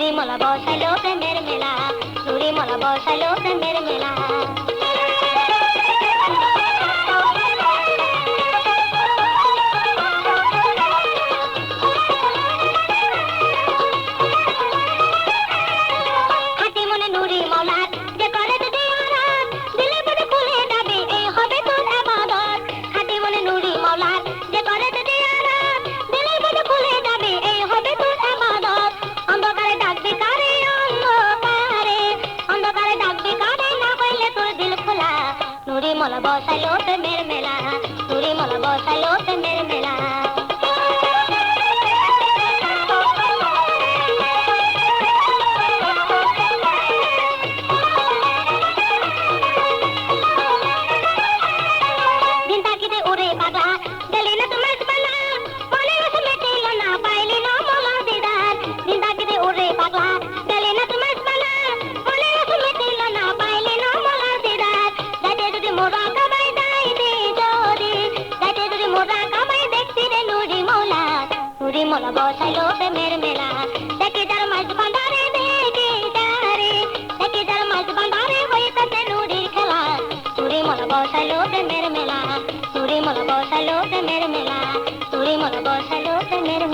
নুরি মোলা বসালো প্রেমের মেলা নুরি মোলা বসালো প্রেমের মেলা మొలబోసలో మెరమెలా తురి మొలబోసలో पूरी मुलगो सलो पे मेर मेला। देखे जर मज भंडारे देखे जारे। देखे जर मज भंडारे वही तो तेनू दिखला पूरी मुलगो सलो पे मेर मेला। पूरी मुलगो सलो पे मेर मेला। पूरी मुलगो सलो पे मेर